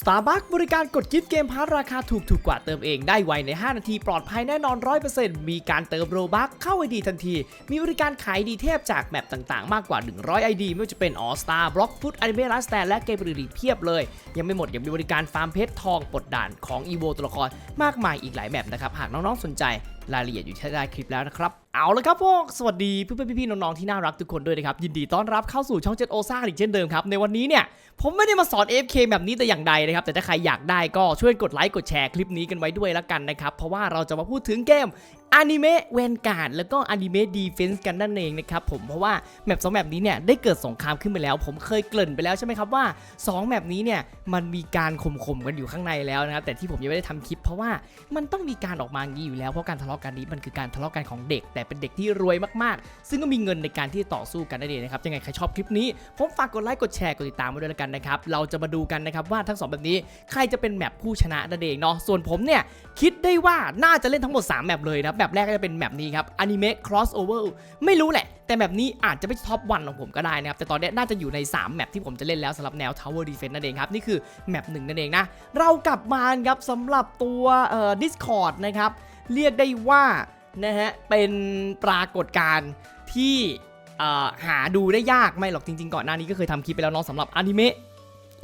Starbucks บริการกดกิฟต์เกมพาร์ราคาถูกถูกกว่าเติมเองได้ไวใน 5 นาทีปลอดภัยแน่นอน 100%มีการเติมโรบัคเข้าไอดีทันที มีบริการขายดีเทพจากแมปต่างๆ มากกว่า 100 ID ไม่ว่าจะเป็น All Star Block Foot Anime Last Stand และเกมอื่นๆเพียบเลย ยังไม่หมดยังมีบริการฟาร์มเพชรทองปลดด่านของ EVO ตัวละครมากมายอีกหลายแมปนะครับ หากน้องๆสนใจ รายละเอียดอยู่ที่ใต้คลิปแล้วนะครับ เอาละครับพวกสวัสดีเพื่อนๆพี่ๆน้องๆที่น่ารักทุกคนด้วยนะครับยินดีต้อนรับเข้าสู่ช่องเจ็ดโอซ่าอีกเช่นเดิมครับในวันนี้เนี่ยผมไม่ได้มาสอน AFK แบบนี้แต่อย่างใดนะครับแต่ถ้าใครอยากได้ก็ช่วยกดไลค์กดแชร์คลิปนี้กันไว้ด้วยละกันนะครับเพราะว่าเราจะมาพูดถึงเกม อนิเมะแวนการ์ดแล้วก็อนิเมะดีเฟนส์กันนั่นเองนะครับผมเพราะว่าแมปสองแมปนี้เนี่ยได้เกิดสงครามขึ้นไปแล้ว ผมเคยเกริ่นไปแล้วใช่ไหมครับว่า 2 แมปนี้เนี่ยมันมีการข่มๆกันอยู่ข้างในแล้วนะครับแต่ที่ผมยังไม่ได้ทำคลิป เพราะว่ามันต้องมีการออกมาอย่างนี้อยู่แล้วเพราะการทะเลาะกันนี้มันคือการทะเลาะกันของเด็ก แต่เป็นเด็กที่รวยมากๆ ซึ่งก็มีเงินในการที่ต่อสู้กันนั่นเองนะครับยังไงใครชอบคลิปนี้ผมฝากกดไลค์กดแชร์กดติดตามมาด้วยและกันนะครับเราจะมาดูกันนะครับว่าทั้งสองแบบนี้ใครจะเป็นแมปผู้ชนะนั่นเองเนาะส่วนผมเนี่ยคิดได้ว่าน่าจะเล่นทั้งหมด 3 แมปเลยนะแบบแรกก็จะเป็นแมปนี้ครับอนิเมะ crossover ไม่รู้แหละ แต่แบบนี้อาจจะไม่ท็อปวันของผมก็ได้นะครับ แต่ตอนนี้น่าจะอยู่ใน 3 แมปที่ผมจะเล่นแล้วสำหรับแนว Tower Defense นั่นเองครับ นี่คือแมปหนึ่งนั่นเองนะ เรากลับมาครับสำหรับตัวเอ่อ Discord นะครับ เรียกได้ว่านะฮะเป็นปรากฏการณ์ที่เอ่อหาดูได้ยากไม่หรอกจริง ๆ ก่อนหน้านี้ก็เคยทำคลิปไปแล้วเน้องสำหรับอนิเมะ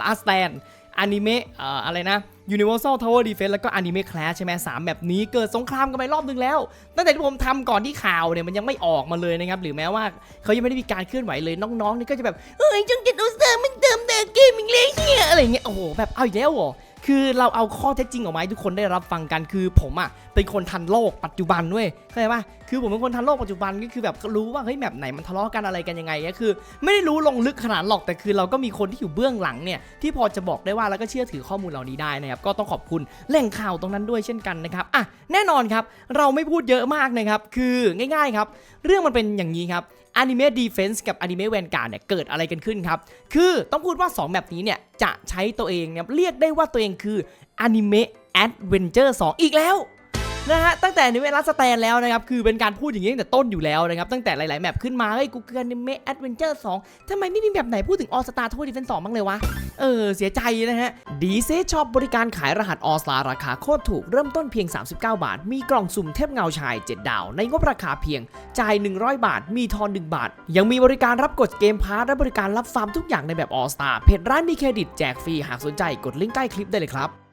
Last Stand อนิเมะเอ่ออะไรนะ Universal Tower Defense แล้วก็อนิเมะ Clash ใช่ไหมสามแบบนี้เกิดสงครามกันไปรอบนึงแล้ว ตั้งแต่ที่ผมทำก่อนที่ข่าวเนี่ยมันยังไม่ออกมาเลยนะครับ หรือแม้ว่าเขายังไม่ได้มีการเคลื่อนไหวเลยน้องๆนี่ก็จะแบบเฮ้ยจังเก็ตอุตสาห์มันเติมแต่เกมอีกเลยเนี่ยอะไรเงี้ยโอ้โหแบบเอาอีกแล้วเหรอ คือเราเอาข้อเท็จจริงออกมาให้ทุกคนได้รับฟังกันคือผมอะเป็นคนทันโลกปัจจุบันเว้ยเข้าใจปะคือผมเป็นคนทันโลกปัจจุบันก็คือแบบรู้ว่าเฮ้ยแบบไหนมันทะเลาะกันอะไรกันยังไงเนี่ยคือ ไม่ได้รู้ลงลึกขนาดหรอกแต่คือเราก็มีคนที่อยู่เบื้องหลังเนี่ยที่พอจะบอกได้ว่าแล้วก็เชื่อถือข้อมูลเหล่านี้ได้นะครับก็ต้องขอบคุณแหล่งข่าวตรงนั้นด้วยเช่นกันนะครับอะแน่นอนครับเราไม่พูดเยอะมากนะครับคือง่าย ๆครับ เรื่องมันเป็นอย่างนี้ครับ อนิเมะดีเฟนส์กับอนิเมะแวนการ์ดเนี่ยเกิดอะไรกันขึ้นครับ คือต้องพูดว่า 2 แบบนี้เนี่ย จะใช้ตัวเองเนี่ยเรียกได้ว่าตัวเองคืออนิเมะแอดเวนเจอร์2อีกแล้ว นะฮะตั้งแต่ในเวลาสแตนแล้วนะครับคือเป็นการพูดอย่างนี้ตั้งแต่ต้นอยู่แล้วนะครับตั้งแต่หลาย ๆ แมปขึ้นมาเฮ้ยกูเกินเมะแอดเวนเจอร์สองทำไมไม่มีแบบไหนพูดถึงออสตาทัวร์ดิเฟนสองบ้างเลยวะเออเสียใจนะฮะดีเซชอปบริการขายรหัสออสตาราคาโคตรถูกเริ่มต้นเพียง 39 บาท มีกล่องสุ่มเทพเงาชาย 7 ดาว ในงบราคาเพียงจ่าย 100 บาท มีทอน 1 บาท ยังมีบริการรับกดเกมพาร์ทและบริการรับฟาร์มทุกอย่างในแบบออสตาเพจร้านมีเครดิตแจกฟรีหากสนใจกดลิงก์ใต้คลิปได้เลยครับ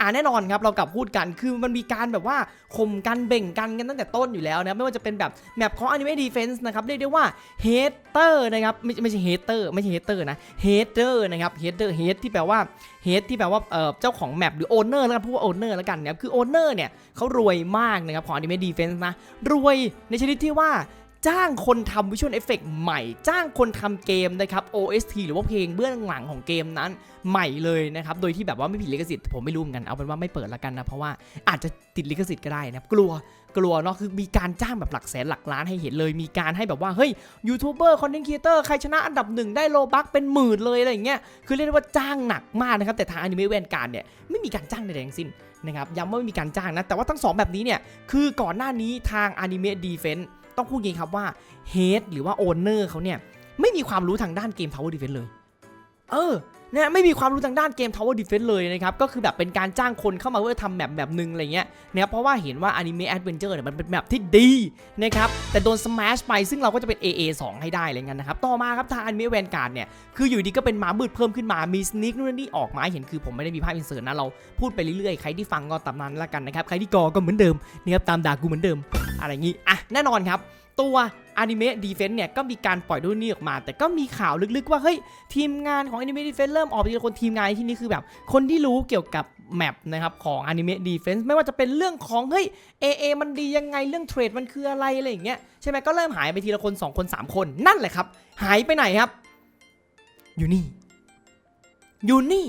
อ่าแน่นอนครับเรากลับพูดกันคือมันมีการแบบว่าข่มกันเบ่งกันกันตั้งแต่ต้นอยู่แล้วนะไม่ว่าจะเป็นแบบแมปของ Anime Defense นะครับเรียกได้ว่าเฮเตอร์นะครับไม่ไม่ใช่เฮเตอร์ไม่ใช่เฮเตอร์นะเฮเตอร์นะครับเฮเตอร์เฮที่แปลว่าเฮที่แปลว่าเอ่อเจ้าของแมปหรือโอเนอร์แล้วกันพูดว่าโอเนอร์แล้วกันนะครับคือโอเนอร์เนี่ยเขารวยมากนะครับของ Anime Defense นะรวยในชนิดที่ว่า จ้างคนทำวิชวลเอฟเฟกใหม่ จ้างคนทำเกมนะครับ OST หรือว่าเพลงเบื้องหลังของเกมนั้นใหม่เลยนะครับ โดยที่แบบว่าไม่ผิดลิขสิทธิ์ผมไม่รู้เหมือนกัน เอาเป็นว่าไม่เปิดละกันนะ เพราะว่าอาจจะติดลิขสิทธิ์ก็ได้นะ กลัวกลัวเนาะคือมีการจ้างแบบหลักแสนหลักล้านให้เห็นเลย มีการให้แบบว่า เฮ้ยยูทูบเบอร์คอนเทนต์ครีเอเตอร์ใครชนะอันดับหนึ่งได้โลบักเป็นหมื่นเลยอะไรอย่างเงี้ยคือเรียกได้ว่าจ้างหนักมากนะครับแต่ทางอนิเมะแวนการเนี่ยไม่มีการจ้างใดๆทั้งสิ้นนะครับย้ำว่าไม่มีการจ้างนะแต่ว่าทั้งสองแบบนี้เนี่ยคือก่อนหน้านี้ทางอนิเมะดีเฟนต์ ต้องพูดงี้ครับว่าเฮดหรือว่าโอนเนอร์เขาเนี่ยไม่มีความรู้ทางด้านเกม Tower Defense เลย เออ นะไม่มีความรู้ทางด้านเกม Tower Defense เลยนะครับ ก็คือแบบเป็นการจ้างคนเข้ามาเพื่อทำแบบแบบหนึ่งอะไรเงี้ยนะครับเพราะว่าเห็นว่า Anime Adventure เนี่ยมันเป็นแบบที่ดีนะครับแต่โดน smash ไปซึ่งเราก็จะเป็น AA 2 ให้ได้อะไรเงี้ยนะครับ ต่อมาครับทาง Anime Vanguard เนี่ยคืออยู่ดีก็เป็นมามืดเพิ่มขึ้นมามี sneak นู่นนี่ออกมาให้เห็นคือผมไม่ได้มีภาพอินเสิร์ตนะเราพูดไปเรื่อยๆใครที่ฟังก็ตามนั้นละกันนะครับใครที่กอก็เหมือนเดิมนะครับตามด่ากูเหมือนเดิม อะไรงี้อะแน่นอนครับ ตัวอนิเมะดีเฟนต์เนี่ยก็มีการปล่อยด้วยนี่ออกมา แต่ก็มีข่าวลึกๆว่าเฮ้ยทีมงานของอนิเมะดีเฟนต์เริ่มออกไปทีละคนทีมงานที่นี่คือแบบ คนที่รู้เกี่ยวกับแมปนะครับของอนิเมะดีเฟนต์ไม่ว่าจะเป็นเรื่องของเฮ้ย AA มันดียังไงเรื่องเทรดมันคืออะไรอะไรอย่างเงี้ยใช่ไหมก็เริ่มหายไปทีละคน 2 คน 3 คนนั่นแหละครับ หายไปไหนครับ อยู่นี่ อยู่นี่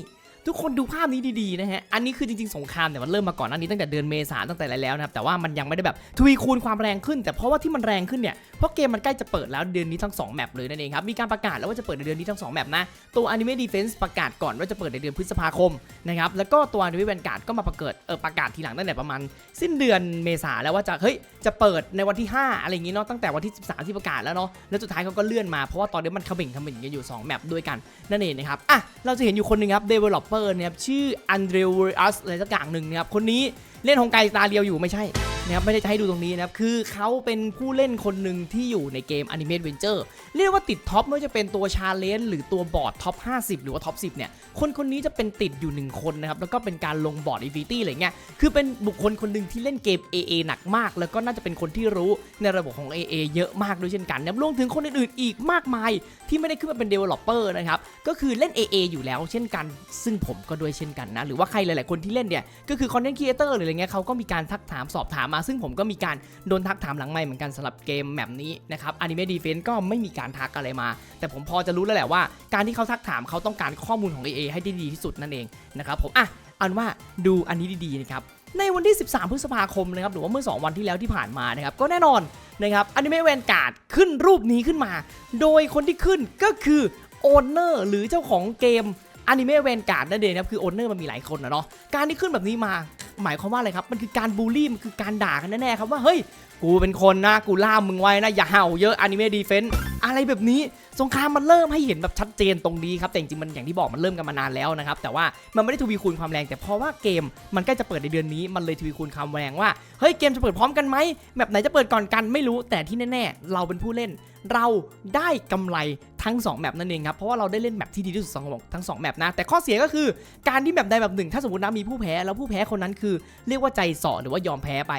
ทุกคนดูภาพนี้ดีๆนะฮะ อันนี้คือจริงๆ สงครามเนี่ยมันเริ่มมาก่อนหน้านี้ตั้งแต่เดือนเมษาตั้งแต่แล้วนะครับ แต่ว่ามันยังไม่ได้แบบทวีคูณความแรงขึ้น แต่เพราะว่าที่มันแรงขึ้นเนี่ย เพราะเกมมันใกล้จะเปิดแล้วเดือนนี้ทั้ง2แมปเลยนั่นเองครับ มีการประกาศแล้วว่าจะเปิดในเดือนนี้ทั้ง2แมปนะ ตัว Anime Defense ประกาศก่อนว่าจะเปิดในเดือนพฤษภาคมนะครับ แล้วก็ตัว Anime Vanguard ก็มาประกาศเออประกาศทีหลังตั้งแต่ประมาณ สิ้นเดือนเมษาแล้วว่าจะเฮ้ยจะเปิดในวันที่ 5 อะไรอย่างงี้เนาะตั้งแต่วันที่ 13 ที่ประกาศแล้วเนาะแล้วสุดท้ายเขาก็เลื่อนมาเพราะว่าตอนนี้มันขมิ่งขมิ่งกันอยู่2แมปด้วยกันนั่นเองนะครับอะเราจะเห็นอยู่คนนึงครับ develop เนี่ยครับชื่อ Andre w o r u s อะไรสักอย่างหนึ่งนะครับคนนี้ เล่นฮงไกตาเรียวอยู่ไม่ใช่นะครับไม่ได้จะให้ดูตรงนี้นะครับ คือเขาเป็นผู้เล่นคนหนึ่งที่อยู่ในเกม Anime Adventure เรียกว่าติดท็อปไม่ว่าจะเป็นตัวชาเลนจ์หรือตัวบอร์ดท็อป 50 หรือว่าท็อป 10 เนี่ย คนคนนี้จะเป็นติดอยู่ 1 คนนะครับ แล้วก็เป็นการลงบอร์ด EVT อะไรเงี้ย คือเป็นบุคคลคนหนึ่งที่เล่นเกม AA หนักมาก แล้วก็น่าจะเป็นคนที่รู้ในระบบของ AA เยอะมากด้วยเช่นกันนะครับรวมถึงคนอื่นๆอีกมากมาย ที่ไม่ได้ขึ้นมาเป็น developer นะครับ ก็คือเล่น AA อยู่แล้วเช่นกัน ซึ่งผมก็ด้วยเช่นกันนะ หรือว่าใครหลาย ๆ คนที่เล่นเนี่ย ก็คือ content creator หรืออะไรเงี้ยเขาก็มีการทักถามสอบถามมา ซึ่งผมก็มีการโดนทักถามหลังไม่เหมือนกันสำหรับเกมแบบนี้นะครับ Anime Defense ก็ไม่มีการทักอะไรมา แต่ผมพอจะรู้แล้วแหละว่า การที่เขาทักถามเขาต้องการข้อมูลของ AA ให้ได้ดีที่สุดนั่นเองนะครับผมอะเอันว่าดูอันนี้ดีๆนะครับในวันที่ 13 พฤษภาคมนะครับหรือว่าเมื่อ 2 วันที่แล้วที่ผ่านมานะครับก็แน่นอนนะครับอนิเมะแวนการ์ดขึ้นรูปนี้ขึ้นมา โดยคนที่ขึ้นก็คือโอนเนอร์หรือเจ้าของเกม อนิเมะเวนการ์ดนั่นเองนะครับคือโอนเนอร์มันมีหลายคนนะเนาะการที่ขึ้นแบบนี้มา หมายความว่าอะไรครับมันคือการบูลลี่มันคือการด่ากันแน่ๆครับว่าเฮ้ย กูเป็นคนนะกูล่ามมึงไว้นะ อย่าเห่าเยอะอนิเมะดีเฟนต์อะไรแบบนี้สงครามมันเริ่มให้เห็นแบบชัดเจนตรงนี้ครับแต่จริงๆมันอย่างที่บอกมันเริ่มกันมานานแล้วนะครับแต่ว่ามันไม่ได้ทวีคูณความแรง แต่เพราะว่าเกมมันใกล้จะเปิดในเดือนนี้มันเลยทวีคูณความแรงว่าเฮ้ยเกมจะเปิดพร้อมกันไหมแบบไหนจะเปิดก่อนกันไม่รู้แต่ที่แน่ๆ เราเป็นผู้เล่น เราได้กำไรทั้ง2แมปนั่นเองครับเพราะว่าเราได้เล่นแมปที่ดีที่สุดสองทั้ง2แมปนะแต่ข้อเสียก็คือการที่แมปใดแบบหนึ่งถ้าสมมตินะมีผู้แพ้แล้วผู้แพ้คนนั้นคือ เรียกว่าใจสาะหรือว่ายอมแพ้ไป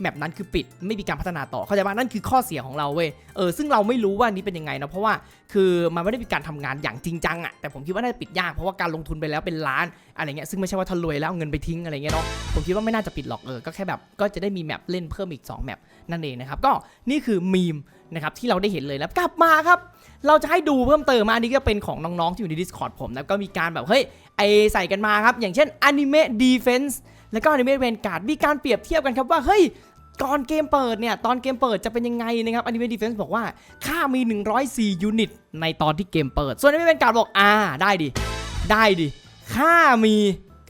แมปนั้นคือปิดไม่มีการพัฒนาต่อเข้าใจป่ะนั่นคือข้อเสียของเราเว้ยเออซึ่งเราไม่รู้ว่านี้เป็นยังไงนะเพราะว่าคือมันไม่ได้มีการทำงานอย่างจริงจังอะแต่ผมคิดว่าน่าจะปิดยากเพราะว่าการลงทุนไปแล้วเป็นล้านอะไรเงี้ยซึ่งไม่ใช่ว่าทะรวยแล้วเอาเงินไปทิ้งอะไรเงี้ยเนาะผมคิดว่าไม่น่าจะปิดหรอกเออก็แค่แบบก็จะได้มีแมปเล่นเพิ่มอีก2แมปนั่นเองนะครับก็นี่คือมีมนะครับที่เราได้เห็นเลยแล้วกลับมาครับ เราจะให้ดูเพิ่มเติมมาอันนี้ก็เป็นของน้องๆที่อยู่ใน Discord ผมนะก็มีการแบบเฮ้ยไอใส่กันมาครับอย่างเช่น Anime Defense แล้วก็ในเมดเวนการ์ดมีการเปรียบเทียบกันครับว่าเฮ้ยก่อนเกมเปิดเนี่ยตอนเกมเปิดจะเป็นยังไงนะครับอนิเมะดีเฟนส์บอกว่าค่ามี 104 ยูนิต ในตอนที่เกมเปิด ส่วนในเมดเวนการ์ดบอกอ่าได้ดิได้ดิค่ามี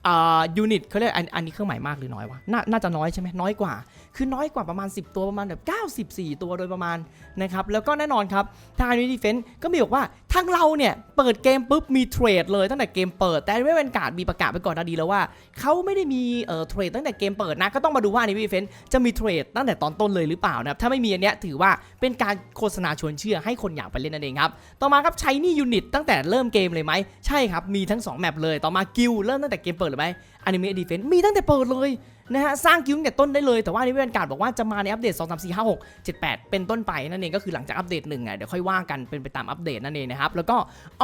อ่ายูนิตเขาเรียกอันนี้เครื่องหมายมากหรือน้อยวะนน่าจะน้อยใช่ไหมน้อยกว่า คือน้อยกว่าประมาณ 10 ตัวประมาณแบบ94 ตัวโดยประมาณนะครับแล้วก็แน่นอนครับทาง Anime Defense ก็มีบอกว่าทางเราเนี่ยเปิดเกมปุ๊บมีเทรดเลยตั้งแต่เกมเปิด แต่ Anime Vanguard มีประกาศไปก่อนนาดีแล้วว่าเขาไม่ได้มีเอ่อเทรดตั้งแต่เกมเปิดนะก็ต้องมาดูว่า Anime Defense จะมีเทรดตั้งแต่ตอนต้นเลยหรือเปล่านะครับถ้าไม่มีอันเนี้ยถือว่าเป็นการโฆษณาชวนเชื่อให้คนอยากไปเล่นนั่นเองครับต่อมาครับใช้นี่ยูนิตตั้งแต่เริ่มเกมเลยไหมใช่ครับมีทั้ง2แมปเลยต่อมากิลเริ่มตั้งแต่เกมเปิดเลยไหม Anime Defense มีตั้งแต่เปิดเลย นะฮะสร้างกิลตั้งแต่ต้นได้เลยแต่ว่า Anime Vanguard บอกว่าจะมาในอัปเดต 2 3 4 5 6 7 8 เป็นต้นไปนั่นเองก็คือหลังจากอัปเดตหนึ่งอะเดี๋ยวค่อยว่ากันเป็นไปตามอัปเดตนั่นเองนะครับแล้วก็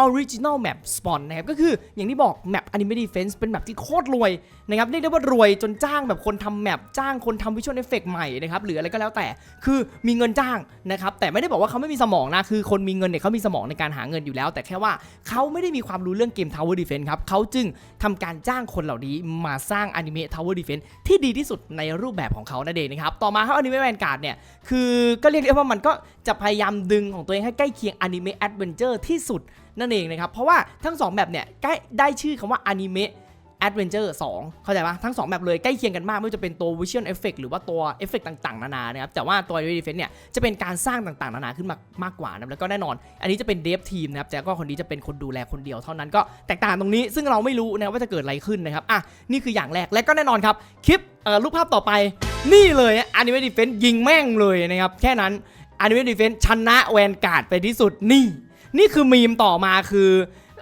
Original Map Spawn นะครับก็คืออย่างที่บอก Map Anime Defense เป็นแบบที่โคตรรวยนะครับเรียกได้ว่ารวยจนจ้างแบบคนทำแมปจ้างคนทำวิชวลเอฟเฟกใหม่นะครับหรืออะไรก็แล้วแต่คือมีเงินจ้างนะครับแต่ไม่ได้บอกว่าเขาไม่มีสมองนะคือคนมีเงินเนี่ยเขามีสมองในการหาเงินอยู่แล้ว แต่แค่ว่าเขาไม่ได้มีความรู้เรื่องเกม Tower Defense ครับเขาจึงทำการจ้างคนเหล่านี้มาสร้าง Anime Tower Defense ทที่ดีที่สุดในรูปแบบของเขานั่นเองนะครับต่อมาครับอนิเมะแวนการ์ดเนี่ยคือก็เรียกได้ว่ามันก็จะพยายามดึงของตัวเองให้ใกล้เคียงอนิเมะแอดเวนเจอร์ที่สุดนั่นเองนะครับเพราะว่าทั้ง 2 แบบเนี่ยใกล้ได้ชื่อคำว่าอนิเมะ Adventure 2 เข้าใจปะทั้ง 2 แบบเลยใกล้เคียงกันมาก ไม่ว่าจะเป็นตัว Visual Effect หรือว่าตัวเอฟเฟกต่างๆ นานานะครับแต่ว่าตัว Anime Defense เนี่ยจะเป็นการสร้างต่างๆ นานาขึ้นมามากกว่านะแล้วก็แน่นอน อันนี้จะเป็นเดฟทีมนะครับแต่ก็คนนี้จะเป็นคนดูแลคนเดียวเท่านั้นก็แตกต่างตรงนี้ซึ่งเราไม่รู้นะว่าจะเกิดอะไรขึ้นนะครับอะนี่คืออย่างแรกและก็แน่นอนครับคลิปเอ่อรูปภาพต่อไปนี่เลย Anime Defense ยิงแม่งเลยนะครับแค่นั้น Anime Defense ชนะแวนการ์ดไปที่สุดนี่ นี่คือมีมต่อมาคือ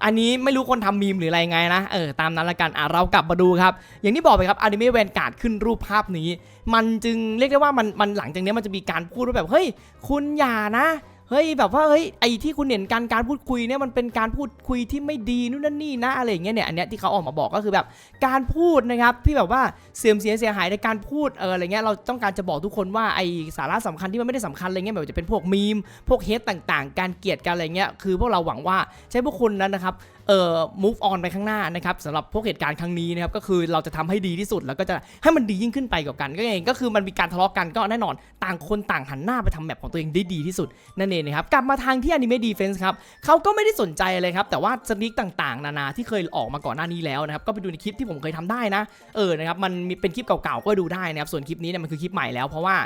อันนี้ไม่รู้คนทำมีมหรืออะไรไงนะเออตามนั้นละกันอะเรากลับมาดูครับ อย่างที่บอกไปครับอนิเมะแวนการ์ดขึ้นรูปภาพนี้ มันจึงเรียกได้ว่ามันมันหลังจากนี้มันจะมีการพูดว่าแบบเฮ้ยคุณอย่านะ เฮ้ยแบบว่าเฮ้ยไอที่คุณเห็นการการพูดคุยเนี่ยมันเป็นการพูดคุยที่ไม่ดีนู่นนั่นนี่นะอะไรอย่างเงี้ยเนี่ยอันเนี้ยที่เขาออกมาบอกก็คือแบบการพูดนะครับที่แบบว่าเสื่อมเสียเสียหายในการพูดเอออะไรเงี้ยเราต้องการจะบอกทุกคนว่าไอสาระสำคัญที่มันไม่ได้สำคัญอะไรเงี้ยแบบจะเป็นพวกมีม พวกเฮดต่างๆ การเกลียดกันอะไรเงี้ยคือพวกเราหวังว่าใช้พวกคุณนั้นนะครับ เอเอ่อ move on ไปข้างหน้านะครับสำหรับพวกเหตุการณ์ครั้งนี้นะครับก็คือเราจะทำให้ดีที่สุดแล้วก็จะให้มันดียิ่งขึ้นไปกว่ากัน ก็เองก็คือมันมีการทะเลาะกันก็แน่นอน ต่างคนต่างหันหน้าไปทำแมปของตัวเองได้ดีที่สุดนั่นเองนะครับกลับมาทางที่ Anime Defense ครับเขาก็ไม่ได้สนใจเลยครับแต่ว่าสนิกต่างๆ นานาที่เคยออกมาก่อนหน้านี้แล้วนะครับก็ไปดูในคลิปที่ผมเคยทำได้นะเออนะครับมันมเป็นคลิปเก่าๆก็ดูได้นะครับส่วนคลิปนี้เนี่ยมันคือคลิปใหม่แล้วเพราะว่า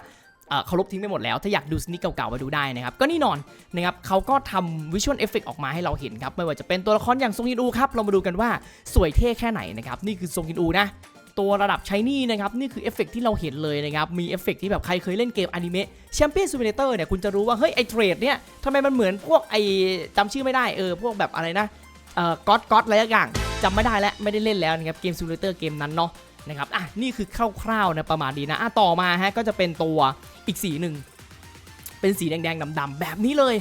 เขาลบทิ้งไปหมดแล้ว ถ้าอยากดูสนิกเก่าๆมาดูได้นะครับ ก็นี่นอนนะครับเขาก็ทำวิชวลเอฟเฟกออกมาให้เราเห็นครับ ไม่ว่าจะเป็นตัวละครอย่างซงยินอูครับ เรามาดูกันว่าสวยเท่แค่ไหนนะครับ นี่คือซงยินอูนะตัวระดับชายนี่นะครับ นี่คือเอฟเฟกที่เราเห็นเลยนะครับ มีเอฟเฟกที่แบบใครเคยเล่นเกมอนิเมะแชมเปี้ยนซูเปอร์เตอร์เนี่ย คุณจะรู้ว่า เฮ้ย ไอเทรดเนี่ยทำไมมันเหมือนพวกไอจำชื่อไม่ได้ เออ พวกแบบอะไรนะ เอ่อก๊อตก๊อตอะไรกอย่างจำไม่ได้แล้ว ไม่ได้เล่นแล้วนะครับ เกมซูเปอร์เตอร์เกมนั้นเนาะ นะครับอะนี่คือคร่าวๆนะประมาณนี้นะอะต่อมาฮะก็จะเป็นตัวอีกสีหนึ่งเป็นสีแดงๆดำๆแบบนี้เลย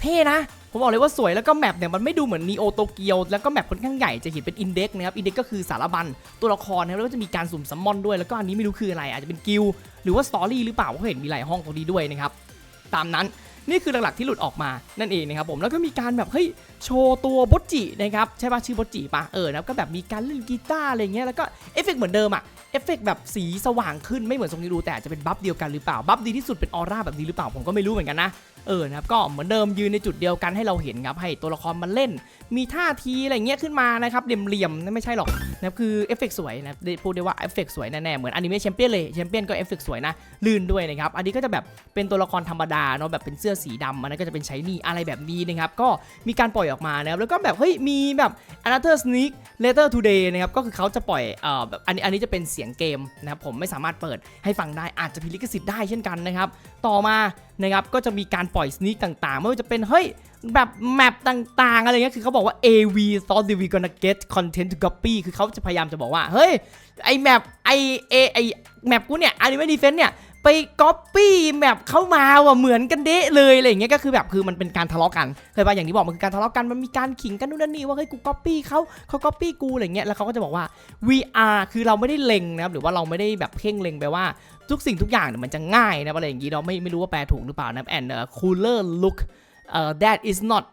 เท่นะผมบอกเลยว่าสวยแล้วก็แมปเนี่ยมันไม่ดูเหมือนนีโอโตเกียวแล้วก็แมปค่อนข้างใหญ่จะเห็นเป็นอินเด็กนะครับอินเด็กก็คือสารบัญตัวละครนะครับแล้วก็จะมีการสุ่มซัมมอนด้วยแล้วก็อันนี้ไม่รู้คืออะไรอาจจะเป็นกิลหรือว่าสตอรี่หรือเปล่าเพราะเห็นมีหลายห้องตรงนี้ด้วยนะครับตามนั้น นี่คือหลักๆที่หลุดออกมานั่นเองนะครับผมแล้วก็มีการแบบเฮ้ยโชว์ตัวบดจินะครับใช่ปะชื่อบดจิปะเออแล้วก็แบบมีการเล่นกีตาร์อะไรเงี้ยแล้วก็เอฟเฟกต์เหมือนเดิมอะเอฟเฟกต์แบบสีสว่างขึ้นไม่เหมือนทรงนี้ดูแต่จจะเป็นบัฟเดียวกันหรือเปล่าบัฟดีที่สุดเป็นออร่าแบบนี้หรือเปล่าผมก็ไม่รู้เหมือนกันนะเออนะครับก็เหมือนเดิมยืนในจุดเดียวกันให้เราเห็นครับให้ตัวละครมันเล่น มีท่าทีอะไรเงี้ยขึ้นมานะครับเหลี่ยมๆนั่นไม่ใช่หรอกนะครับคือเอฟเฟกต์สวยนะพูดได้ว่าเอฟเฟกต์สวยแน่ๆเหมือนอนิเมะแชมเปี้ยนเลยแชมเปี้ยนก็เอฟเฟกต์สวยนะลื่นด้วยนะครับอันนี้ก็จะแบบเป็นตัวละครธรรมดาเนาะแบบเป็นเสื้อสีดำอันนั้นก็จะเป็นใช้นี่อะไรแบบนี้นะครับก็มีการปล่อยออกมานะครับแล้วก็แบบเฮ้ยมีแบบ another sneak later today นะครับก็คือเขาจะปล่อยเอ่อแบบอันนี้อันนี้จะเป็นเสียงเกมนะครับผมไม่สามารถเปิดให้ฟังได้อาจจะพิดลิขสิทธิ์ได้เช่นกันนะครับต่อมา นะครับก็จะมีการปล่อยสนิกต่างๆ ไม่ว่าจะเป็นเฮ้ยแบบแมปต่างๆ อะไรเงี้ยคือเขาบอกว่า AV thought we gonna get content to copy คือเขาจะพยายามจะบอกว่า เฮ้ย ไอแมปไอเอไอแมปกูเนี่ย Anime Defense เนี่ย ไปก๊อปปี้แมปเข้ามาว่ะเหมือนกันเดะเลยอะไรอย่างเงี้ยก็คือแบบคือมันเป็นการทะเลาะกันเคยป่ะอย่างที่บอกมันคือการทะเลาะกันมันมีการขิงกันนู่นนั่นนี่ว่าเฮ้ยกูก๊อปปี้เขาเขาก๊อปปี้กูอะไรเงี้ยแล้วเขาก็จะบอกว่า VR คือเราไม่ได้เล็งนะครับหรือว่าเราไม่ได้แบบเพ่งเล็งไปว่าทุกสิ่งทุกอย่างเนี่ยมันจะง่ายนะอะไรอย่างงี้เราไม่ไม่รู้ว่าแปลถูกหรือเปล่านะ and uh, cooler look uh, that is not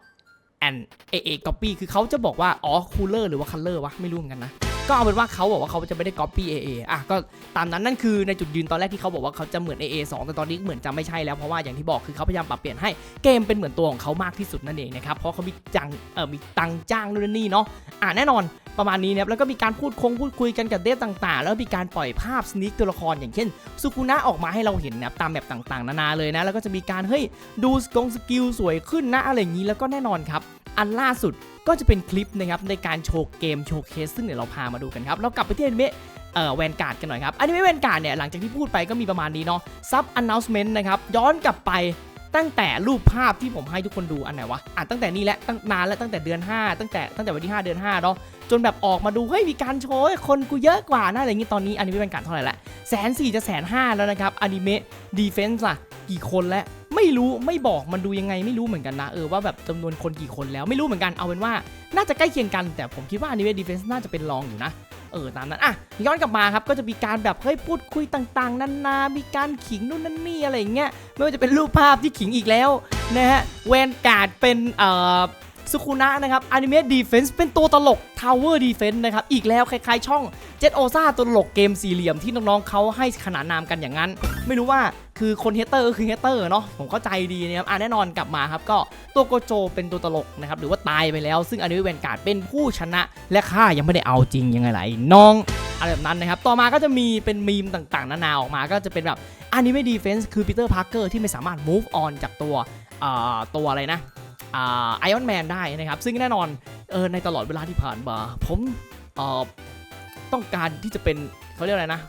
an AA copy คือเขาจะบอกว่าอ๋อ cooler หรือว่า color วะไม่รู้เหมือนกันนะ ก็เอาเป็นว่าเขาบอกว่าเขาจะไม่ได้ copy AA อะก็ตามนั้นนั่นคือในจุดยืนตอนแรกที่เขาบอกว่าเขาจะเหมือน AA 2 แต่ตอนนี้เหมือนจะไม่ใช่แล้วเพราะว่าอย่างที่บอกคือเขาพยายามปรับเปลี่ยนให้เกมเป็นเหมือนตัวของเขามากที่สุดนั่นเองนะครับเพราะเขามีจังเออมีตังจ้างนู่นนี่เนาะอะแน่นอนประมาณนี้นะครับแล้วก็มีการพูดคงพูดคุยกันกับเดฟต่างๆ แล้วมีการปล่อยภาพสนิคตัวละครอย่างเช่นสุกุนะออกมาให้เราเห็นนะครับตามแบบต่างๆ นานาเลยนะแล้วก็จะมีการเฮ้ยดูสกงสกิลสวยขึ้นนะอะไรอย่างนี้แล้วก็แน่นอนครับอันล่าสุด ก็จะเป็นคลิปนะครับในการโชว์เกมโชว์เคสซึ่งเดี๋ยวเราพามาดูกันครับ เรากลับไปที่อนิเมะเอ่อแวนการ์ดกันหน่อยครับอนิเมะแวนการ์ดเนี่ยหลังจากที่พูดไปก็มีประมาณนี้เนาะซับอันน u สเมนต์นะครับย้อนกลับไปตั้งแต่รูปภาพที่ผมให้ทุกคนดูอันไหนวะอะตั้งแต่นี้แหละตั้งนานแล้วตั้งแต่เดือน 5 ตั้งแต่ตั้งแต่วันที่ 5 เดือน5เนาะจนแบบออกมาดูเฮ้ยมีการโชว์เฮ้ยคนกูเยอะกว่านะอะไรอย่างงี้ตอนนี้อนิเมะเป็นการ์ดเท่าไหร่ละแสนสี่จะแสนห้าแล้วนะครับอนิเมะดีเฟนส์ล่ะกี่คนแล้ว ไม่รู้ไม่บอกมันดูยังไงไม่รู้เหมือนกันนะเออว่าแบบจำนวนคนกี่คนแล้วไม่รู้เหมือนกันเอาเป็นว่าน่าจะใกล้เคียงกัน แต่ผมคิดว่าอนิเมะดีเฟนซ์น่าจะเป็นรองอยู่นะเออตามนั้นอะย้อนกลับมาครับก็จะมีการแบบเฮ้ยพูดคุยต่างๆนานา มีการขิงนู่นนั่นนี่อะไรอย่างเงี้ยไม่ว่าจะเป็นรูปภาพที่ขิงอีกแล้วนะฮะแวนการ์ดเป็นเอ่อ สุคุนะนะครับอนิเมะดีเฟนส์เป็นตัวตลกทาวเวอร์ดีเฟนส์นะครับ อีกแล้วคล้ายๆช่องเจ็ตโอซาตัวตลกเกมสี่เหลี่ยมที่น้องๆเขาให้ขนานนามกันอย่างนั้น ไม่รู้ว่าคือคนเฮเตอร์ก็คือเฮเตอร์เนาะผมเข้าใจดีนะครับอะแน่นอนกลับมาครับ ก็ตัวโกโจเป็นตัวตลกนะครับ หรือว่าตายไปแล้ว ซึ่งอนิเมะแวนการ์ดเป็นผู้ชนะ และข้ายังไม่ได้เอาจริงยังไงไอ้น้องอะไรแบบนั้นนะครับ ต่อมาก็จะมีเป็นมีมต่างๆ นานาออกมาก็จะเป็นแบบอนิเมะดีเฟนส์คือปีเตอร์พาร์เกอร์ที่ไม่สามารถ move on จากตัวตัวอะไรนะ ไอออนแมนได้นะครับ ซึ่งแน่นอนเออในตลอดเวลาที่ผ่านมา ผมต้องการที่จะเป็นเขาเรียกอะไรนะ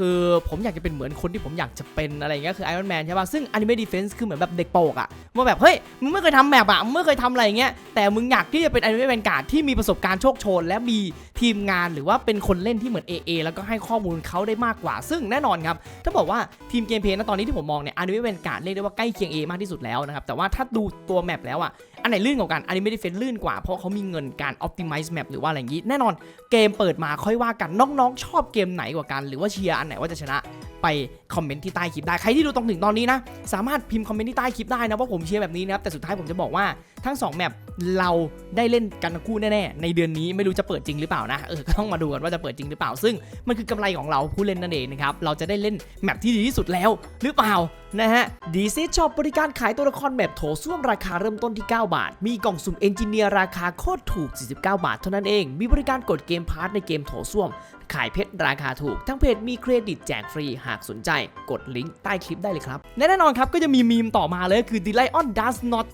คือผมอยากจะเป็นเหมือนคนที่ผมอยากจะเป็นอะไรเงี้ยคือไอรอนแมนใช่ป่ะซึ่งอนิเมะดีเฟนส์คือเหมือนแบบเด็กโปกอะว่าแบบเฮ้ยมึงไม่เคยทำแมปอะมึงไม่เคยทำอะไรอย่างเงี้ยแต่มึงอยากที่จะเป็นอนิเมะแวนการ์ดที่มีประสบการณ์โชคโชน และมีทีมงานหรือว่าเป็นคนเล่นที่เหมือน AA แล้วก็ให้ข้อมูลเขาได้มากกว่า ซึ่งแน่นอนครับถ้าบอกว่าทีมเกมเพลย์ณตอนนี้ที่ผมมองเนี่ยอนิเมะแวนการ์ดเรียกได้ว่าใกล้เคียง A มากที่สุดแล้วนะครับแต่ว่าถ้าดูตัวแมปแล้วอะ อันไหนลื่นกว่ากัน อันนี้ไม่ได้เฟนส์ลื่นกว่าเพราะเขามีเงินการ optimize map หรือว่าอะไรอย่างนี้ แน่นอนเกมเปิดมาค่อยว่ากันน้องๆ ชอบเกมไหนกว่ากัน หรือว่าเชียร์อันไหนว่าจะชนะไปคอมเมนต์ที่ใต้คลิปได้ ใครที่ดูตรงถึงตอนนี้นะ สามารถพิมพ์คอมเมนต์ที่ใต้คลิปได้นะว่าผมเชียร์แบบนี้นะครับ แต่สุดท้ายผมจะบอกว่าทั้ง2แมปเราได้เล่นกันทั้งคู่แน่ๆ ในเดือนนี้ไม่รู้จะเปิดจริงหรือเปล่านะ เออ ก็ต้องมาดูกันว่าจะเปิดจริงหรือเปล่า ซึ่งมันคือกำไรของเราผู้เล่นนั่นเองนะครับ เราจะได้เล่นแมปที่ดีที่สุดแล้วหรือเปล่านะฮะดีซีชอปบริการขายตัวละครแบบโถส้วมราคาเริ่มต้นที่ 9 บาท มีกล่องสุ่มเอนจิเนียร์ราคาโคตรถูก 49 บาทเท่านั้นเอง มีบริการกดเกมพาร์ทในเกมโถส้วม ขายเพชรราคาถูก ทั้งเพจมีเครดิตแจกฟรีหากสนใจ กดลิงก์ใต้คลิปได้เลยครับและแน่นอนครับก็จะมีมีมต่อมาเลยคือ The Lion does not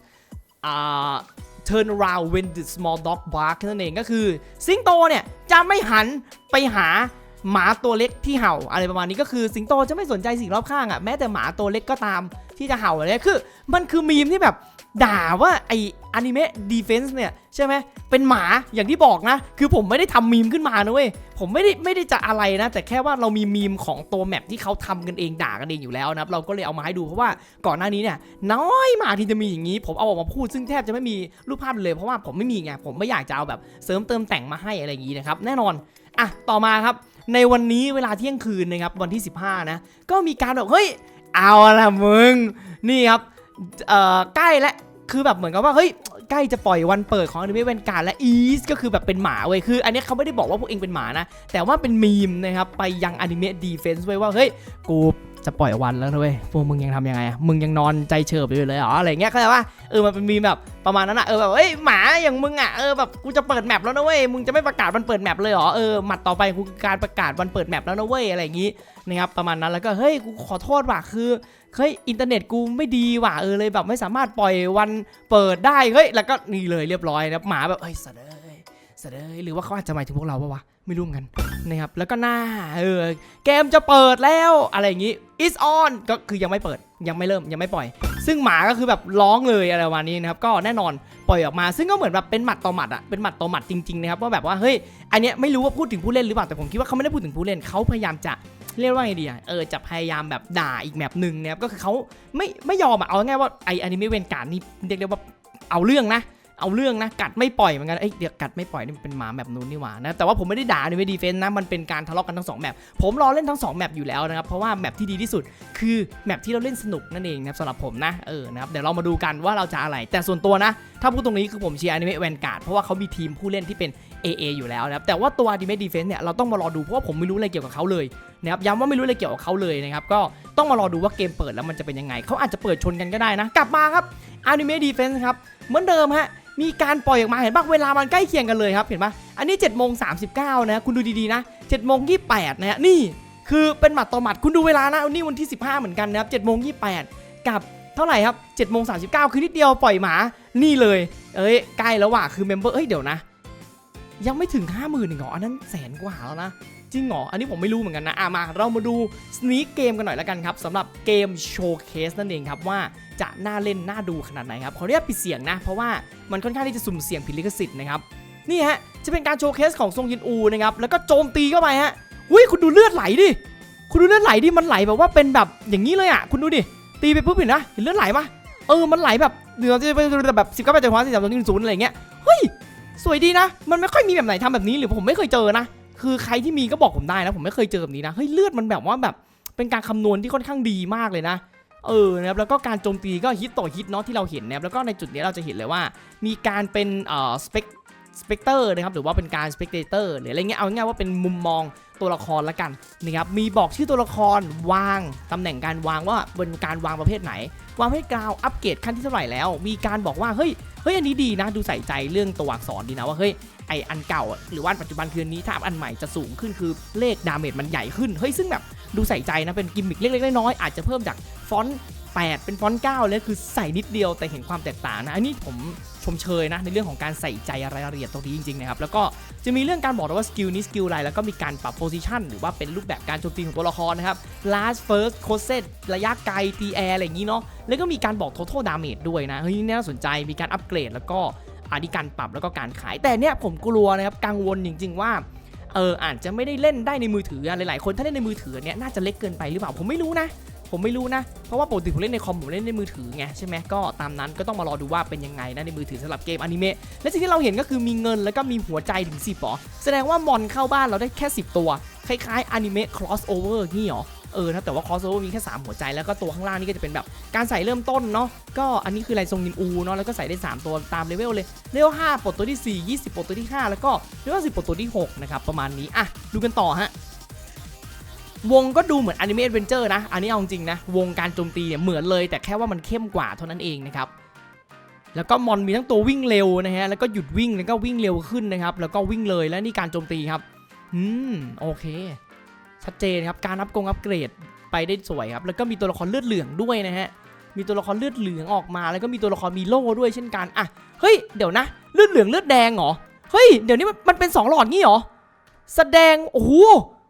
อ่า turn around when the small dog bark นั่นเองก็คือ สิงโตเนี่ย จะไม่หันไปหาหมาตัวเล็กที่เห่าอะไรประมาณนี้ก็คือสิงโตจะไม่สนใจสิ่งรอบข้างอะ่ะแม้แต่หมาตัวเล็กก็ตามที่จะเห่าอะไรคือ มันคือมีมที่แบบ ด่าว่าไออนิเมะดีเฟนส์เนี่ยใช่ไหมเป็นหมาอย่างที่บอกนะ คือผมไม่ได้ทำมีมขึ้นมานะเว้ยผมไม่ได้ไม่ได้จะอะไรนะ แต่แค่ว่าเรามีมีมของตัวแมปที่เขาทำกันเองด่ากันเองอยู่แล้วนะครับเราก็เลยเอามาให้ดูเพราะว่าก่อนหน้านี้เนี่ยน้อยมากที่จะมีอย่างนี้ ผมเอาออกมาพูดซึ่งแทบจะไม่มีรูปภาพเลยเพราะว่าผมไม่มีไงผมไม่อยากจะเอาแบบเสริมเติมแต่งมาให้อะไรอย่างนี้นะครับแน่นอนอะต่อมาครับ ในวันนี้เวลาเที่ยงคืนนะครับวันที่ 15นะก็มีการแบบเฮ้ยเอาละมึงนี่ครับ เอ่อใกล้และคือแบบเหมือนกับว่าเฮ้ยใกล้จะปล่อยวันเปิดของอนิเมะเวนการและอีสก็คือแบบเป็นหมาเว้ยคือ อันนี้เขาไม่ได้บอกว่าพวกเองเป็นหมานะ แต่ว่าเป็นมีมนะครับไปยังอนิเมะดีเฟนซ์ไว้ว่าเฮ้ยกู จะปล่อยวันแล้วนะเว้ยพวกมึงยังทำยังไงอะมึงยังนอนใจเฉิบอยู่เลยเหรออะไรเงี้ยเข้าใจปะเออมันเป็นมีแบบประมาณนั้นอะเออแบบเฮ้ยหมาอย่างมึงอะเออแบบกูจะเปิดแมปแล้วนะเว้ยมึงจะไม่ประกาศวันเปิดแมปเลยเหรอเออหมัดต่อไปกูการประกาศวันเปิดแมปแล้วนะเว้ยอะไรอย่างงี้นะครับประมาณนั้นแล้วก็เฮ้ยกูขอโทษว่ะคือเฮ้ยอินเทอร์เน็ตกูไม่ดีว่ะเออเลยแบบไม่สามารถปล่อยวันเปิดได้เฮ้ยแล้วก็นี่เลยเรียบร้อยนะหมาแบบเฮ้ยสะ เสดยหรือว่าเขาอาจจะหมายถึงพวกเราปะวะ ไม่รู้กันนะครับ แล้วก็หน้า เออ เกมจะเปิดแล้ว อะไรอย่างงี้ is on ก็คือยังไม่เปิด ยังไม่เริ่ม ยังไม่ปล่อย ซึ่งหมาก็คือแบบร้องเลยอะไรประมาณนี้นะครับ ก็แน่นอนปล่อยออกมา ซึ่งก็เหมือนแบบเป็นหมัดต่อหมัดอะเป็นหมัดต่อหมัดจริงๆนะครับว่าแบบว่าเฮ้ย อันเนี้ยไม่รู้ว่าพูดถึงผู้เล่นหรือเปล่า แต่ผมคิดว่าเขาไม่ได้พูดถึงผู้เล่นเขาพยายามจะเรียกว่าไงดีอะ เออ จะพยายามแบบด่าอีกแมปหนึ่งนะครับ ก็คือเขาไม่ไม่ยอมอะ เอาง่ายว่าไออนิเมะเวนการดนี่เรียกได้ว่าเอาเรื่องนะ เอาเรื่องนะกัดไม่ปล่อยเหมือนกันเอ้ยเดี๋ยวกัดไม่ปล่อยนี่มันเป็นหมาแบบนู้นนี่หว่านะแต่ว่าผมไม่ได้ด่าในเวดีเฟนส์นะมันเป็นการทะเลาะกันทั้งสองแมปผมรอเล่นทั้งสองแมปอยู่แล้วนะครับเพราะว่าแมปที่ดีที่สุดคือแมปที่เราเล่นสนุกนั่นเองนะครับสำหรับผมนะเออนะครับเดี๋ยวเรามาดูกันว่าเราจะอะไรแต่ส่วนตัวนะ ถ้าพูดตรงนี้คือผมเชียร์อนิเมะแวนการ์ดเพราะว่าเขามีทีมผู้เล่นที่เป็น AA อยู่แล้วนะครับแต่ว่าตัว Ultimate Defense เนี่ยเราต้องมารอดูเพราะว่าผมไม่รู้อะไรเกี่ยวกับเขาเลยนะครับย้ำว่าไม่รู้อะไรเกี่ยวกับเขาเลยนะครับก็ต้องมารอดูว่าเกมเปิดแล้วมันจะเป็นยังไงเขาอาจจะเปิดชนกันก็ได้นะ กลับมาครับ Ultimate Defense ครับเหมือนเดิมฮะมีการปล่อยออกมาเห็นปะเวลามันใกล้เคียงกันเลยครับเห็นปะอันนี้7โมง39นะคุณดูดีๆนะ7โมง28นะฮะนี่คือเป็นหมัดต่อหมัดคุณดูเวลานะนี่วันที่ 15 เหมือนกันนะครับ7โมง28กับ เท่าไหร่ครับ7โมง39คือนิดเดียวปล่อยหมา นี่เลย เอ้ยใกล้แล้วว่ะคือเมมเบอร์เอ้ยเดี๋ยวนะ ยังไม่ถึง 5 0,000ื่นหรออันนั้นแสนกว่าแล้วนะจริงหรอ อันนี้ผมไม่รู้เหมือนกันนะอะมาเรามาดูสน a กเกมกันหน่อยแล้วกันครับสำหรับเกมโชว์เคสนั่นเองครับว่าจะน่าเล่นน่าดูขนาดไหนครับขออนุญาตปิดเสียงนะ เพราะว่ามันค่อนข้างที่จะสุ่มเสี่ยงผิดลิขสิทธิ์นะครับนี่ฮะจะเป็นการโชว์เคสของทรงยินอูนะครับแล้วก็โจมตีเข้าไปฮะอุ้ยคุณดูเลือดไหลดิคุณดูเลือดไหลดิมันไหลแบบว่าเป็นแบบอย่างนี้เลยอะคุณดูดิ ตีไปปุ๊บเห็นนะเห็นเลือดไหลปะเออมันไหลแบบเดือดจะเป็นแบบสิบเก้าแปดเจ็ดห้าสี่สามสองหนึ่งศูนย์อะไรเงี้ยเฮ้ยสวยดีนะ มันไม่ค่อยมีแบบไหนทำแบบนี้หรือผมไม่เคยเจอนะ คือใครที่มีก็บอกผมได้นะ ผมไม่เคยเจอแบบนี้นะเฮ้ยเลือดมันแบบว่าแบบเป็นการคำนวณที่ค่อนข้างดีมากเลยนะเออนะครับแล้วก็การโจมตีก็ฮิตต่อฮิตเนาะที่เราเห็นนะครับแล้วก็ในจุดนี้เราจะเห็นเลยว่า มีการเป็นเอ่อสเปกสเปกเตอร์นะครับหรือว่าเป็นการสเปกเตอร์หรืออะไรเงี้ยเอาง่ายว่าเป็นมุมมอง ตัวละครละกันนะครับมีบอกชื่อตัวละครวางตำแหน่งการวางว่าเป็นการวางประเภทไหน วางประเภทกราวอัปเกรดขั้นที่เท่าไหร่แล้ว มีการบอกว่าเฮ้ยเฮ้ยอันนี้ดีนะดูใส่ใจเรื่องตัวอักษรดีนะว่าเฮ้ยไออันเก่า หรือว่าปัจจุบันคืออันนี้ถ้าอันใหม่จะสูงขึ้นคือเลขดาเมจมันใหญ่ขึ้นเฮ้ยซึ่งแบบดูใส่ใจนะเป็นกิมมิคเล็กๆน้อยๆอาจจะเพิ่มจากฟอนต์8เป็นฟอนต์9เลยคือใส่นิดเดียวแต่เห็นความแตกต่างนะอันนี้ผม ชมเชยนะในเรื่องของการใส่ใจรายละเอียดตรงนี้จริงๆนะครับแล้วก็จะมีเรื่องการบอกว่าสกิลนี้สกิลอะไรแล้วก็มีการปรับโพซิชันหรือว่าเป็นรูปแบบการโจมตีของตัวละครนะครับ last first c o s e t ระยะไกลตีแอร์อะไรอย่างนี้เนาะแล้วก็มีการบอก total damage ด้วยนะเฮ้ยนี่น่าสนใจมีการอัปเกรดแล้วก็อาดีการปรับแล้วก็การขายแต่เนี่ยผมกลัวนะครับกังวลจริง ๆ ว่าเอออาจจะไม่ได้เล่นได้ในมือถืออะหลายๆคนถ้าเล่นในมือถือเนี่ยน่าจะเล็กเกินไปหรือเปล่าผมไม่รู้นะ ผมไม่รู้นะ เพราะว่าปกติผมเล่นในคอมผมเล่นในมือถือไงใช่ไหมก็ตามนั้นก็ต้องมารอดูว่าเป็นยังไงนะในมือถือสำหรับเกมอนิเมะและสิ่งที่เราเห็นก็คือมีเงินแล้วก็มีหัวใจถึง10ปอแสดงว่ามอนเข้าบ้านเราได้แค่ 10 ตัว คล้ายๆอนิเมะ crossover นี่หรอเออนะแต่ว่าคอสโอเวอร์มีแค่ 3 หัวใจแล้วก็ตัวข้างล่างนี่ก็จะเป็นแบบการใส่เริ่มต้นเนาะก็อันนี้คืออะไรทรงนินอูเนาะแล้วก็ใส่ได้ 3 ตัวตามเลเวลเลยเลเวล5ปลดตัวที่ 4 20ปลดตัวที่ 5 แล้วก็เลเวล10ปลดตัวที่ 6 นะครับ ประมาณนี้ อะ ดูกันต่อฮะ วงก็ดูเหมือนอนิเมะเวนเจอร์นะ อันนี้เอาจริงนะ วงการโจมตีเนี่ยเหมือนเลย แต่แค่ว่ามันเข้มกว่าเท่านั้นเองนะครับ แล้วก็มอนมีทั้งตัววิ่งเร็วนะฮะ แล้วก็หยุดวิ่ง แล้วก็วิ่งเร็วขึ้นนะครับ แล้วก็วิ่งเลย และนี่การโจมตีครับ อืม โอเค ชัดเจนครับ การอัพกงอัพเกรดไปได้สวยครับ แล้วก็มีตัวละครเลือดเหลืองด้วยนะฮะ มีตัวละครเลือดเหลืองออกมา แล้วก็มีตัวละครมีโล่ด้วยเช่นกัน อะ เฮ้ย เดี๋ยวนะ เลือดเหลืองเลือดแดงเหรอ เฮ้ย เดี๋ยวนี้มันมันเป็นสองหลอดงี้เหรอ แสดง โอ้โห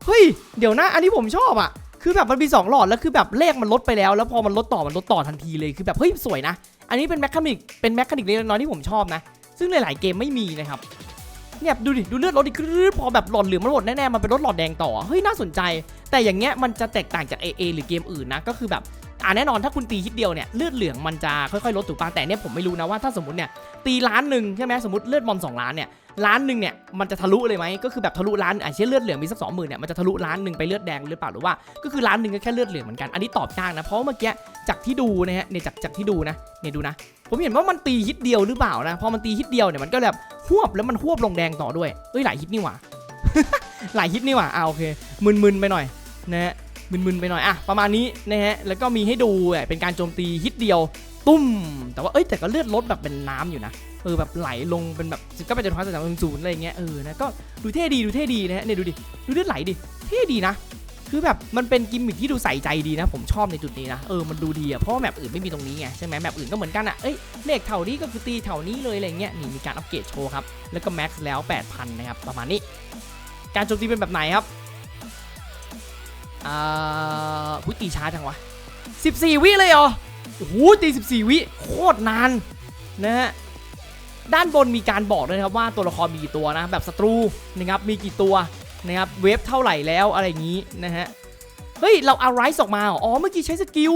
เฮ้ย เดี๋ยวนะ อันนี้ผมชอบอะ คือแบบมันมี 2 หลอดแล้วคือแบบเลขมันลดไปแล้ว แล้วพอมันลดต่อมันลดต่อทันทีเลย คือแบบเฮ้ยสวยนะ อันนี้เป็นแมคคานิก เป็นแมคคานิกเล็กน้อยที่ผมชอบนะ ซึ่งหลาย ๆ เกมไม่มีนะครับ เนี่ยดูดิ ดูเลือดลดดิคือพอแบบหลอดเหลืองมันหมดแน่ ๆ มันเป็นลดหลอดแดงต่อ เฮ้ยน่าสนใจ แต่อย่างเงี้ยมันจะแตกต่างจาก AA หรือเกมอื่นนะ ก็คือแบบ อ่าแน่นอนถ้าคุณตีฮิตเดียวเนี่ยเลือดเหลืองมันจะค่อยๆลดถูกปะแต่เนี่ยผมไม่รู้นะว่าถ้าสมมติเนี่ยตีล้านหนึ่งใช่ไหมสมมติเลือดมอนสองล้านเนี่ยล้านหนึ่งเนี่ยมันจะทะลุเลยไหมก็คือแบบทะลุล้านอะเช่นเลือดเหลืองมีสักสองหมื่นเนี่ยมันจะทะลุล้านหนึ่งไปเลือดแดงหรือเปล่าหรือว่าก็คือล้านหนึ่งก็แค่เลือดเหลืองเหมือนกันอันนี้ตอบยากนะเพราะเมื่อกี้จากที่ดูนะฮะเนี่ยจากจากที่ดูนะเนี่ยดูนะ ผมเห็นว่ามันตีฮิตเดียวหรือเปล่านะพอมันตีฮิตเดียวเนี่ยมันก็แบบหวบแล้วมันหวบลงแดงต่อด้วยเอ้ยหลายฮิตนี่หว่าหลายฮิตนี่หว่าอ่าโอเคมึนๆไปหน่อยนะฮะ มึนๆไปหน่อยอะประมาณนี้นะฮะแล้วก็มีให้ดูอะเป็นการโจมตีฮิตเดียวตุ้ม แต่ว่าเอ้ยแต่ก็เลือดลดแบบเป็นน้ำอยู่นะเออแบบไหลลงเป็นแบบก็ไปจนท้ายสามศูนย์อะไรอย่างเงี้ยเออนะก็ดูเท่ดีดูเท่ดีนะฮะเนี่ยดูดิดูเลือดไหลดิเท่ดีนะ คือแบบมันเป็นกิมมิคที่ดูใส่ใจดีนะ ผมชอบในจุดนี้นะเออมันดูดีอะเพราะว่าแมปอื่นไม่มีตรงนี้ไงใช่ไหมแมปอื่นก็เหมือนกันอะเอ้ยเลขเท่านี้ก็คือตีเท่านี้เลยอะไรเงี้ยนี่มีการอัปเกรดโชว์ครับแล้วก็แม็กซ์แล้ว 8,000 นะครับประมาณนี้ การโจมตีเป็นแบบไหนครับ อ่าพุตีช้าจังวะ 14 วิเลยเหรอโอ้โหตี 14 วิโคตรนานนะฮะด้านบนมีการบอกด้วยนะครับว่าตัวละครมีกี่ตัวนะแบบศัตรูนะครับมีกี่ตัวนะครับเวฟเท่าไหร่แล้วอะไรอย่างนี้นะฮะเฮ้ยเราเอาไรส์ออกมาเหรออ๋อเมื่อกี้ใช้สกิล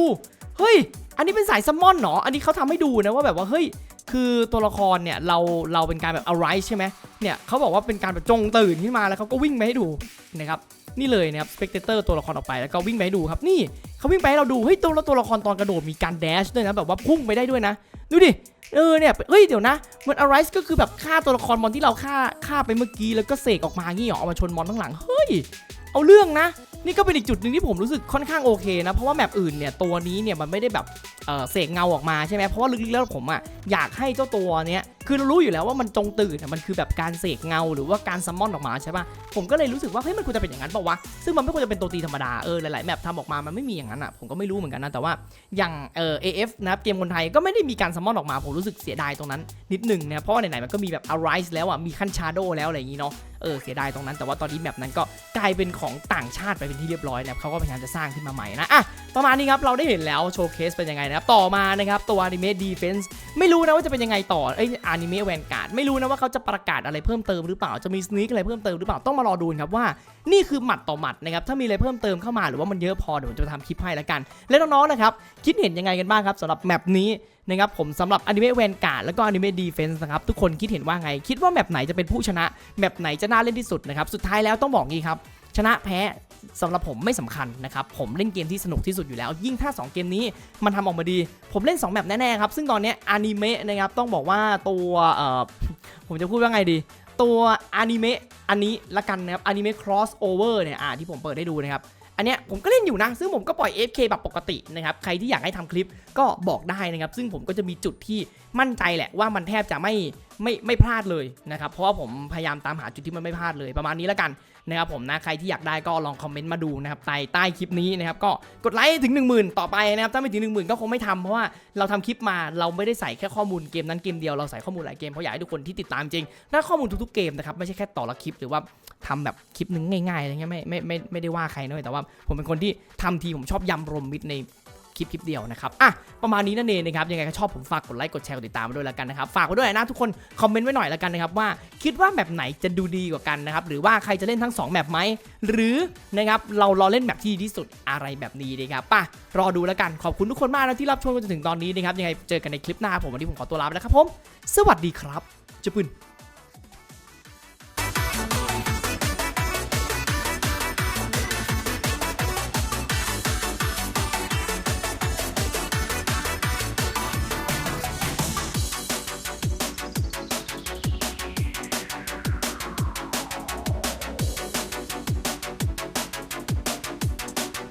เฮ้ยอันนี้เป็นสายซัมมอนเหรออันนี้เขาทำให้ดูนะว่าแบบว่าเฮ้ย คือตัวละครเนี่ยเราเราเป็นการแบบเอาไรส์ใช่ไหมเนี่ยเขาบอกว่าเป็นการแบบจงตื่นขึ้นมาแล้วเขาก็วิ่งไปให้ดูนะครับนี่เลยนะครับสเปกเตอร์ตัวละครออกไปแล้วก็วิ่งไปให้ดูครับนี่เขาวิ่งไปให้เราดูเฮ้ยตัวล้วตัวละครตอนกระโดดมีการแดชด้วยนะแบบว่าพุ่งไปได้ด้วยนะดูดิเออเนี่ยเฮ้ยเดี๋ยวนะเหมือนอะไรส์ก็คือแบบฆ่าตัวละครมอนที่เราฆ่าฆ่าไปเมื่อกี้แล้วก็เสกออกมางี้เหรอเอามาชนมอนข้างหลังเฮ้ยเอาเรื่องนะ นี่ก็เป็นอีกจุดหนึ่งที่ผมรู้สึกค่อนข้างโอเคนะ เพราะว่าแมปอื่นเนี่ยตัวนี้เนี่ยมันไม่ได้แบบเเสกเงาออกมาใช่ไหมเพราะว่าลึกๆแล้วผมอะอยากให้เจ้าตัวเนี้ย คือเรารู้อยู่แล้วว่ามันจงตื่นอะมันคือแบบการเสกเงาหรือว่าการซัมมอนออกมาใช่ปะผมก็เลยรู้สึกว่าเฮ้ยมันควรจะเป็นอย่างนั้นปล่าวะซึ่งมันไม่ควรจะเป็นตัวตีธรรมดาเออหลายๆแมปทำออกมามันไม่มีอย่างนั้นอะผมก็ไม่รู้เหมือนกันนะแต่ว่าอย่างเออ AF นะครับเกมคนไทยก็ไม่ได้มีการซัมมอนออกมาผมรู้สึกเสียดายตรงนั้นนิดหนึ่งนะเพราะว่าไหนๆมันก็มีแบบ arise แล้วอะมีขั้น shadow แล้วอะไรอย่างงี้เนาะเออเสียดายตรงนั้นแต่ว่าตอนนี้แบบนั้นก็กลายเป็นของต่างชาติไปเป็นที่เรียบร้อยนะครับเขาก็พยายามจะสร้างขึ้นมาใหม่นะอะประมาณนี้ครับเราได้เห็นแล้วโชว์เคสเป็นยังไงนะครับต่อมานะครับตัว anime defense ไม่รู้นะว่าจะเป็นยังไงต่อเอ้ย anime vanguard ไม่รู้นะว่าเขาจะประกาศอะไรเพิ่มเติมหรือเปล่าจะมี sneak อะไรเพิ่มเติมหรือเปล่าต้องมารอดูครับว่านี่คือหมัดต่อหมัดนะครับถ้ามีอะไรเพิ่มเติมเข้ามาหรือว่ามันเยอะพอเดี๋ยวผมจะทำคลิปให้แล้วกัน และน้องๆนะครับคิดเห็นยังไงกันบ้างครับสำหรับแมปนี้นะครับผมสำหรับอนิเมะแวนการ์ดแล้วก็อนิเมะดีเฟนส์นะครับทุกคนคิดเห็นว่าไง คิดว่าแมปไหนจะเป็นผู้ชนะแมปไหนจะน่าเล่นที่สุดนะครับสุดท้ายแล้วต้องบอกงี้ครับ นะแพ้สำหรับผมไม่สำคัญนะครับ ผมเล่นเกมที่สนุกที่สุดอยู่แล้ว ยิ่งถ้า 2 เกมนี้มันทำออกมาดี ผมเล่น 2แมปแน่ๆครับ ซึ่งตอนนี้อนิเมะนะครับต้องบอกว่าตัวเออผมจะพูดว่าไงดี ตัวอนิเมะอันนี้ละกันนะครับอนิเมะ cross over เนี่ยอ่าที่ผมเปิดให้ดูนะครับอันเนี้ยผมก็เล่นอยู่นะ ซึ่งผมก็ปล่อย FK แบบปกตินะครับ ใครที่อยากให้ทำคลิปก็บอกได้นะครับ ซึ่งผมก็จะมีจุดที่มั่นใจแหละว่ามันแทบจะไม่ไม่ไม่พลาดเลยนะครับ เพราะว่าผมพยายามตามหาจุดที่มันไม่พลาดเลยประมาณนี้แล้วกัน นะครับผมนะใครที่อยากได้ก็ลองคอมเมนต์มาดูนะครับใต้ใต้คลิปนี้นะครับก็กดไลค์ถึง 1 0,000 ต่อไปนะครับถ้าไม่ถึง 1 0,000 ก็คงไม่ทำเพราะว่าเราทำคลิปมาเราไม่ได้ใส่แค่ข้อมูลเกมนั้นเกมเดียวเราใส่ข้อมูลหลายเกมเพราะอยากให้ทุกคนที่ติดตามจริงได้ข้อมูลทุกๆเกมนะครับไม่ใช่แค่ต่อละคลิปหรือว่าทำแบบคลิปนึงง่ายๆอะไรเงี้ยไม่ไม่ไม่ไม่ได้ว่าใครนะเว้ยแต่ว่าผมเป็นคนที่ทำทีผมชอบยำรวมมิตรใน คลิปคลิปเดียวนะครับอะประมาณนี้นั่นเองนะครับยังไงก็ชอบผมฝากกดไลค์กดแชร์กดติดตามมาด้วยแล้วกันนะครับฝากไว้ด้วยนะทุกคนคอมเมนต์ไว้หน่อยแล้วกันนะครับว่าคิดว่าแมปไหนจะดูดีกว่ากันนะครับหรือว่าใครจะเล่นทั้งสองแมปไหมหรือนะครับเรารอเล่นแมปที่ดีที่สุดอะไรแบบนี้นะครับป่ะรอดูแล้วกันขอบคุณทุกคนมากนะที่รับชมจนถึงตอนนี้นะครับยังไงเจอกันในคลิปหน้าผมวันนี้ผมขอตัวลาไปแล้วครับผม สวัสดีครับเจ้าปืน